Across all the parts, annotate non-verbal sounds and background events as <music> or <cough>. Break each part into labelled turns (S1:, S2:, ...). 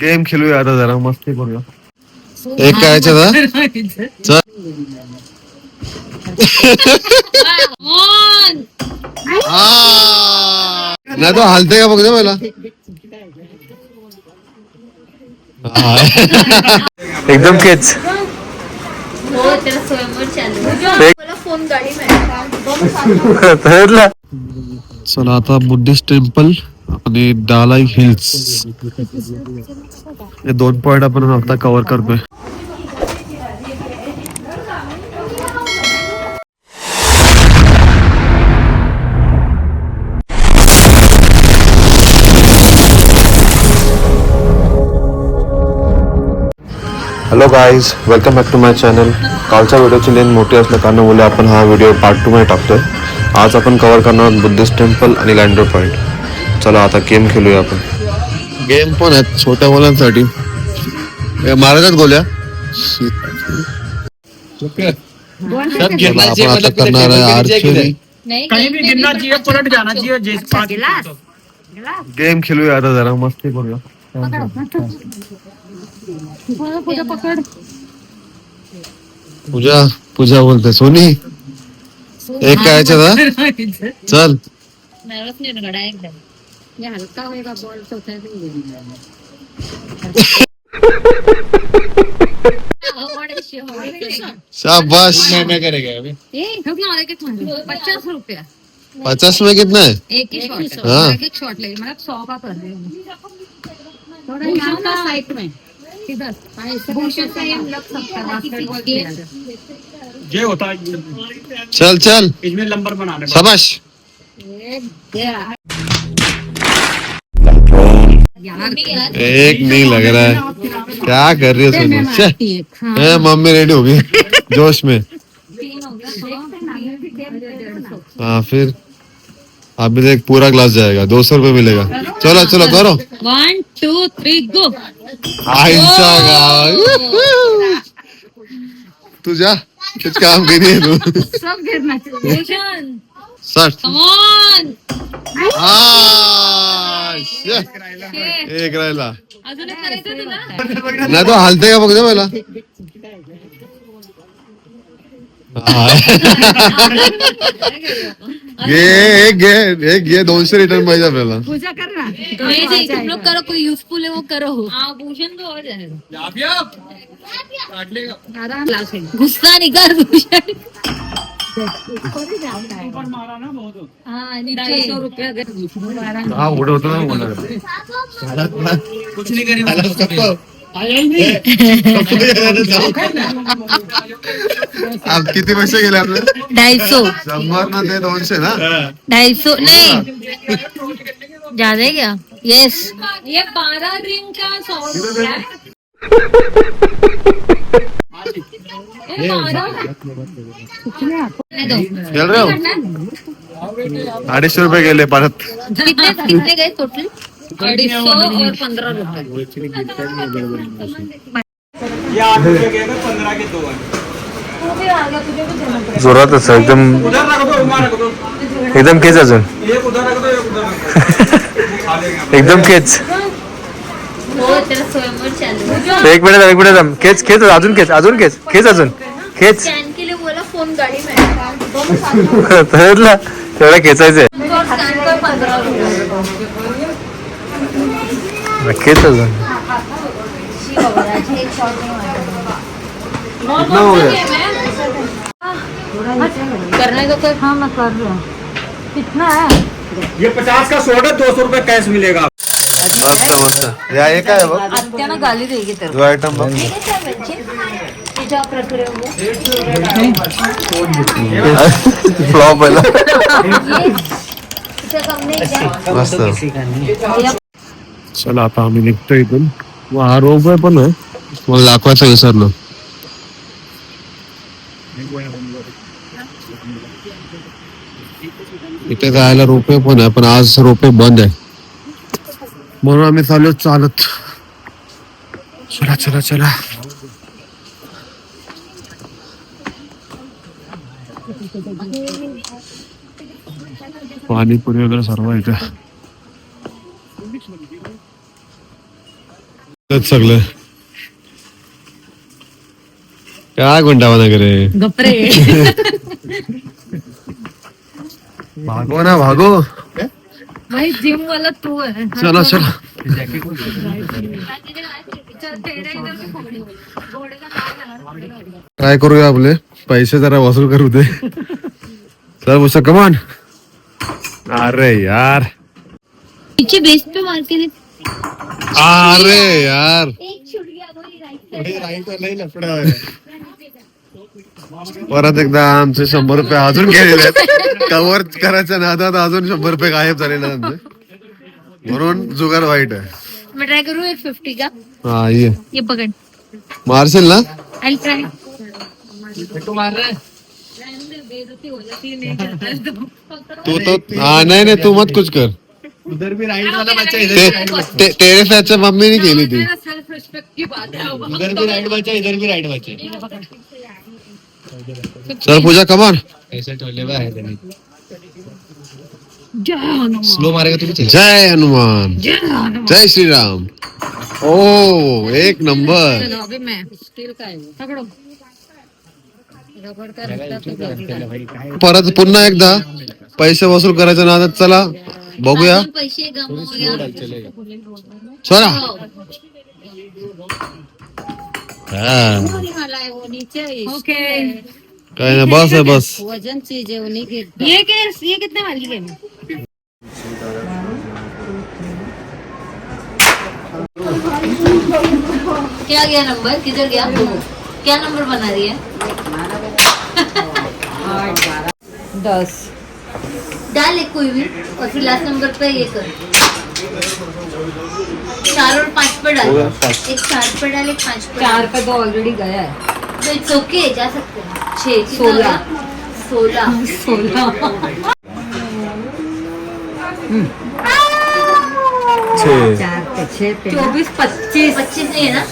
S1: Game खेळूया आता जरा मस्ती करूया. एक काय चल. नाही तो हालते का बघ मला एकदम केच <laughs>
S2: चला
S1: आता बुद्धिस्ट टेम्पल. आणि दालाई हिल्स. हे दोन पॉइंट आपण आता कव्हर करतोय. Hello guys welcome back to my channel कालच्या व्हिडिओची लेन मोठी असल्या कारणामुळे आपण हा व्हिडिओ पार्ट टू मध्ये टाकतोय. आज आपण कव्हर करणार आहोत बुद्धिस्ट टेम्पल आणि लँडर पॉईंट चला आता गेम खेळूया आपण. गेम पण आहेत छोट्या मुलांसाठी. हे मारतात गोल्या. चला, आपण आता करणार आहे आर्चरी
S3: कहीं भी गिरना चाहिए पलट जाना चाहिए जिस पाँच
S1: गेम खेळूया आता जरा मस्ती करूया. पूजा पूजा बोलते सोनी एक काय <laughs> चल.
S2: नर्वस नाही गडा एकदम
S1: शाबाश।
S2: पचास रुपया।
S1: पचास में कितना? है
S2: एक ही शॉट
S1: हाँ।
S2: एक शॉट लगे मतलब सौ का कर रहे थोड़ा यहाँ का साइड में। किधर भूषण से हम लग सकता है। बास्केटबॉल खेल
S3: ये होता है।
S1: चल चल।
S3: इसमें नंबर बनाने
S1: शाबाश। एक नहीं लग रहा है। क्या कर रही है सोनी छे, मम्मी रेडी हो गई। जोश में। हाँ फिर। अभी एक पूरा ग्लास जाएगा। दो सौ रुपये मिलेगा। चलो चलो करो।
S2: वन टू थ्री गो
S1: तू जा। कुछ काम करी है तू।
S2: सब गिरना चाहिए। <laughs>
S1: सट
S2: कमॉन
S1: आ, शे. एक राहिला
S2: अजून एक करायचं तुला?
S1: नाही तो हालते का बघ मला घे एक घे एक घे दोनशे रिटर्न पाहिजे आपल्याला.
S2: नहीं नहीं. तुम लोग करो कोई यूजफुल है वो करो. हाँ भूषण तो हो जाएगा.
S3: काट लेगा
S2: गुस्सा निकाल भूषण.
S3: ऊपर मारा ना बहुत
S2: हाँ नीचे सौ रुपया अगर
S1: हा उडवतो ना बोलणार
S3: कुछ नहीं करेगा
S1: आप किती पैसे गेले आपले
S2: ढाई सौ।
S1: शंभर ना ते दोनशे ना
S2: ढाई सौ। नहीं। ज्यादा है क्या? यस ये बारह ड्रिंक का सौ रुपया
S1: खेळ रे हो. अडीचशे रुपये गेले परत.
S2: कितने गए टोटल और
S3: रुपये
S1: जोरातच एकदम एकदम केच अजून. <laughs> एकदम केच एक मिनिट एक मिनिट. खेच खेच अजून खेच अजून खेच. खेच अजून. खेच. ठरलं तेवढं खेचायचंय खेच अजून.
S2: करने को कोई हाँ मैं कर रही हूँ कितना है
S3: ये पचास का सोडा दो सौ रुपये कैश मिलेगा।
S1: मस्त मस्त या हे काय बघ.
S2: आत्यानं गाली देगी तर.
S1: जो आयटम बघ.
S2: तुझ्या प्रक्रिया
S1: फ्लॉप आहे
S2: आहे
S1: मस्त. चला आता आम्ही निघतो इथून. व हा रोप आहे पण आहे मला दाखवायचं विसरलो. इथे जायला रोपे पण आहे पण आज रोपे बंद आहे. म्हणून आम्ही चालू चालत. चला चला चला. पाणीपुरी वगैरे सर्व आहे इथे. सगळं. काय गुंडावा करे
S2: गपरे <laughs>
S1: भागो ना भागो.
S2: भाई जिम वाला तू आहे
S1: चला चला। ट्राय करूया आपले। पैसे जरा वसूल करू दे। चल मुसा कमान अरे यार।
S2: पीछे बेस पे मार के देख.
S1: अरे यार। परत एकदा आमचे शंभर रुपये अजून गेलेले आहेत. कव्हर करायच्या नादात अजून शंभर रुपये गायब झालेले आमचे. म्हणून जुगार वाईट आहे.
S2: मैं ट्राई करूँ एक फिफ्टी का?
S1: हा ये.
S2: ये पकड़.
S1: मारशील ना?
S2: आई ट्राई
S1: तू तो हा नाही नाही तू मत कुछ कर.
S4: उधर भी राइट वाला बच्चा
S1: ते- तेरे साथच्या मम्मीने केली ती.
S2: सेल्फ रिस्पेक्ट की बात है
S4: इधर भी राइट बच्चा इधर भी राइट बच्चा।
S1: चल पूजा कमान
S4: स्लो मारेगा
S1: जय हनुमान.
S2: जय हनुमान.
S1: जय श्री राम ओ एक नंबर. परत पुन्हा एकदा पैसे वसूल करायच्या नादात चला बघूया. चला. हा.
S2: है. ओके
S1: काय नाही बस आहे बस।
S2: वज़न चीज़ है वो नहीं ये क्या ये कितने वाली है? क्या गया नंबर? किधर गया? क्या नंबर बना रही है? दस। डाल एक कोई भी और फिर लास्ट नंबर पे ये कर। चार और पाँच पे डाल। एक चार पे डाल एक पाँच पे
S5: चार पे तो ऑलरेडी गया है।
S2: तो इट्स ओके जा सकते हैं। छः सोलह। सोलह।
S5: सोलह चार पे चौबीस पच्चीस।
S2: पच्चीस नहीं है ना?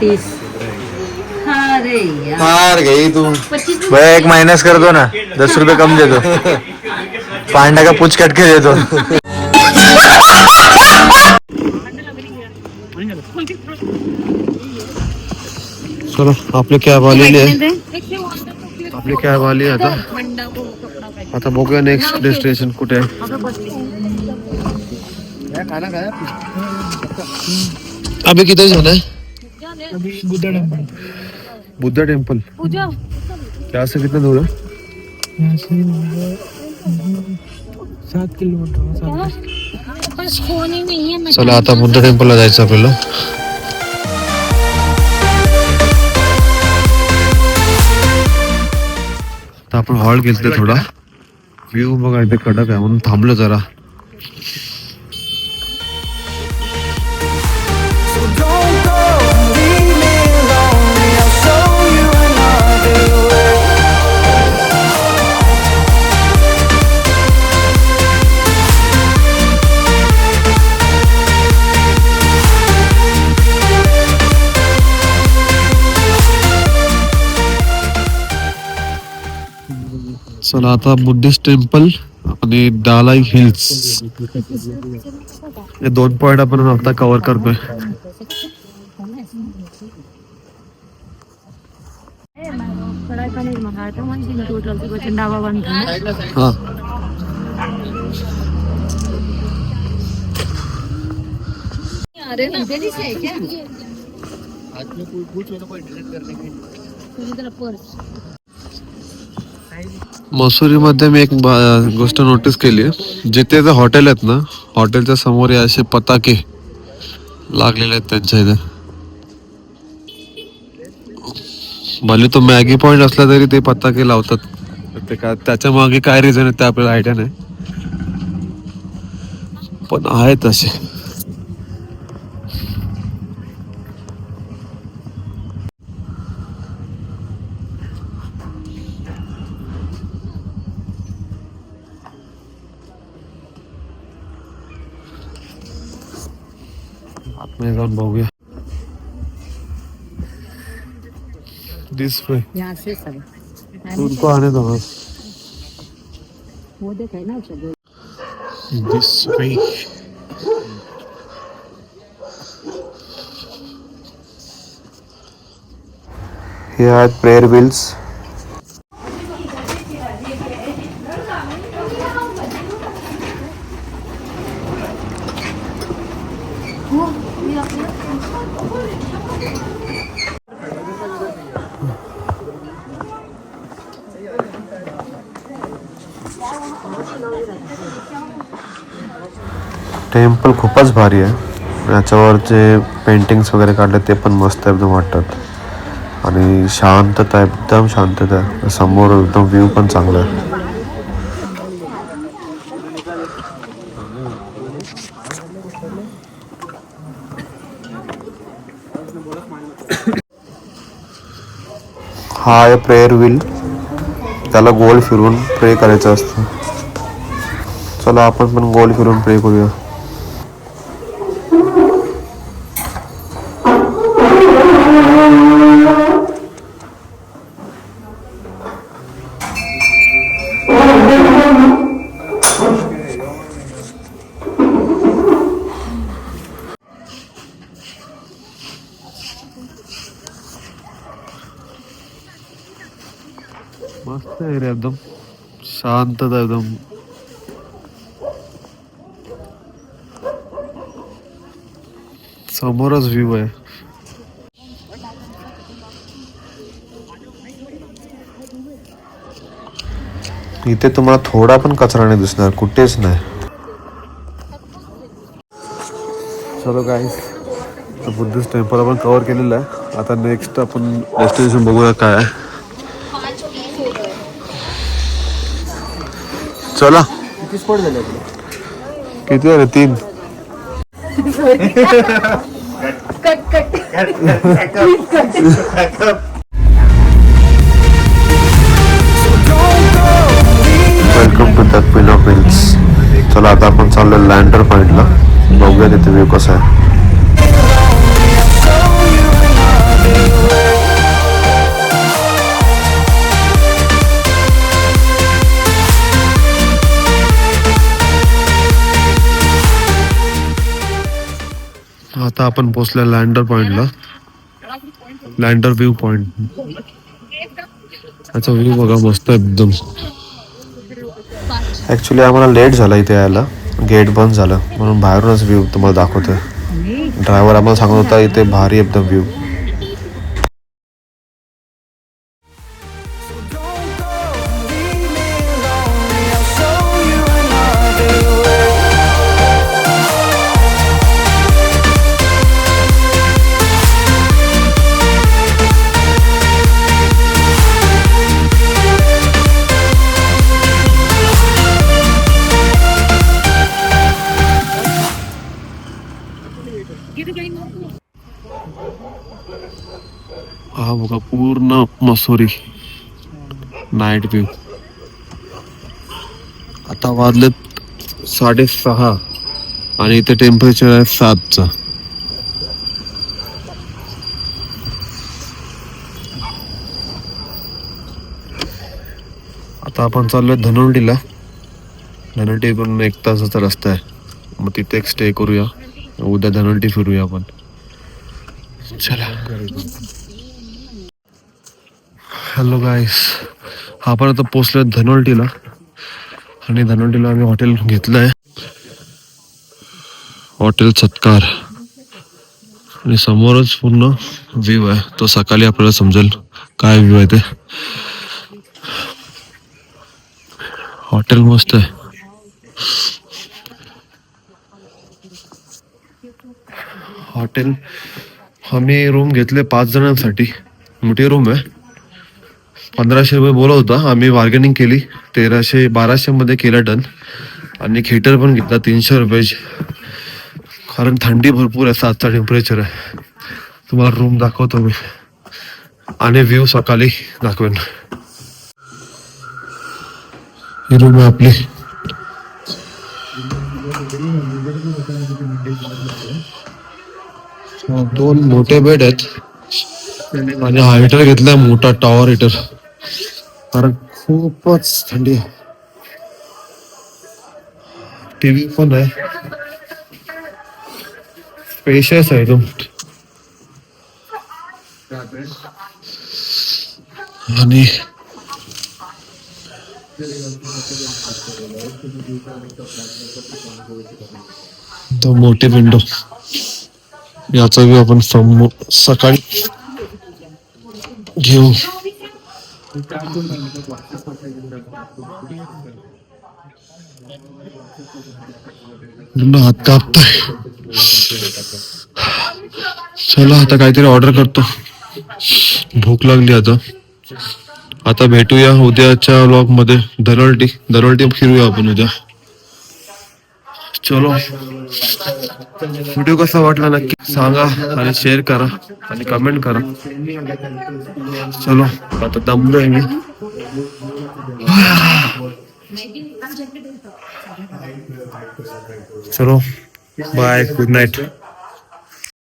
S5: तीस
S1: हार गई तू।
S6: भैया एक माइनस कर दो ना। दस रुपए कम दे दो। पांडा का पूछ कट के दे दो।
S1: चलो आपली कॅब आलेली आहे आपली आली आहे आता आता बघूया नेक्स्ट डेस्टिनेशन कुठे? आहे अभी किधर जाना है? बुद्धा टेंपल। क्या से कितना दूर है?
S2: ही है मैं
S1: चला आता बुद्ध टेम्पलला जायचं आपल्याला तर आपण हॉल घेतलं थोडा. व्ह्यू बघा इथे कडक आहे. म्हणून थांबलो जरा. चला आता बुद्धिस्ट टेम्पल आणि डालाई हिल्स. हे दोन पॉइंट आपण आता कव्हर करतोय. हा.
S2: अरे क्या
S1: मसुरीमध्ये मी एक गोष्ट नोटीस केली जिथे जे हॉटेल आहेत ना हॉटेलच्या समोर हे असे पताके लागलेले आहेत त्यांच्या इथे. भले तो मॅगी पॉइंट असला तरी ते पताके लावतात. ते काय त्याच्यामागे काय रिझन आहे ते आपल्याला आयडिया नाही. पण आहेत असे. मेरा काम हो। गया दिस वे
S5: यहाँ से सब तो
S1: उनको आने दो बस।
S5: वो देखे ना
S1: दिस वे ये आज प्रेयर बिल्स टेम्पल खूपच भारी आहे. याच्यावर जे पेंटिंग्स वगैरे काढले ते पण मस्त एकदम वाटतात. आणि शांतता एकदम शांतता. आहे समोर एकदम व्ह्यू पण चांगला आहे. हा आहे प्रेयर व्हील त्याला गोल फिरून प्रे करायचं असतं. चला आपण पण गोल फिरून प्रे करूया. एकदम शांतता एकदम समोरच व्ह्यू आहे इथे तुम्हाला थोडा पण कचरा नाही दिसणार कुठेच नाही. चलो गाईस बुद्धिस्ट टेम्पल आपण कव्हर केलेलं आहे. आता नेक्स्ट आपण डेस्टिनेशन बघूया काय आहे. चला. किती झाले तीन. Welcome to the of hills चला आता आपण चाललो लँडर पॉइंटला बघूया तिथे व्ह्यू कसा आहे. आता आपण पोचल्या लँडर पॉइंटला. Lander view point. त्याचा व्ह्यू बघा मस्त आहे एकदम. ॲक्च्युली आम्हाला लेट झाला इथे यायला. गेट बंद झालं. म्हणून बाहेरूनच व्ह्यू तुम्हाला दाखवतोय. ड्रायव्हर आम्हाला सांगत होता इथे भारी एकदम व्ह्यू मसुरी नाईट व्ह्यू आता वाजलेत साडेसहा आणि इथे टेम्परेचर आहे सातचा. आता आपण चाललोय धनवंडीला. पण एक तासाचा रस्ता आहे. मग तिथे एक स्टे करूया. उद्या धनवंडी फिरूया आपण. चला. हॅलो गाईस आपण आता पोचलो धनोल्टीला. आणि धनोल्टीला आम्ही हॉटेल घेतलं आहे हॉटेल सत्कार. आणि समोरच पूर्ण व्ह्यू आहे. तो सकाळी आपल्याला समजेल काय व्ह्यू आहे ते. हॉटेल मस्त आहे. हॉटेल आम्ही रूम घेतले पाच जणांसाठी. मोठी रूम आहे. पंधराशे रुपये बोलत होता. आम्ही बार्गेनिंग केली. तेराशे बाराशेमध्ये केलं डन आणि हिटर पण घेतला तीनशे रुपयाची कारण थंडी भरपूर आहे सातचा टेम्परेचर आहे. तुम्हाला रूम दाखवतो मी. आणि व्ह्यू सकाळी दाखवेन. ही रूम आहे आपली. दोन मोठे बेड आहेत. आणि हा हिटर घेतलाय मोठा टॉवर हिटर कारण खूपच थंडी आहे. टीव्ही पण आहे स्पेशस आहे एकदम. आणि तो मोठे विंडो याचा व्यू आपण समोर सकाळी घेऊ. हात कापताय. चला आता काहीतरी ऑर्डर करतो. भूक लागली आता. आता भेटूया उद्याच्या ब्लॉगमध्ये. दरवळटी दरवळटी फिरूया आपण उद्या. चलो. व्हिडिओ कसा वाटला नक्की सांगा आणि शेअर करा आणि कमेंट करा. चलो आता दमलोय मी. चलो बाय गुड नाईट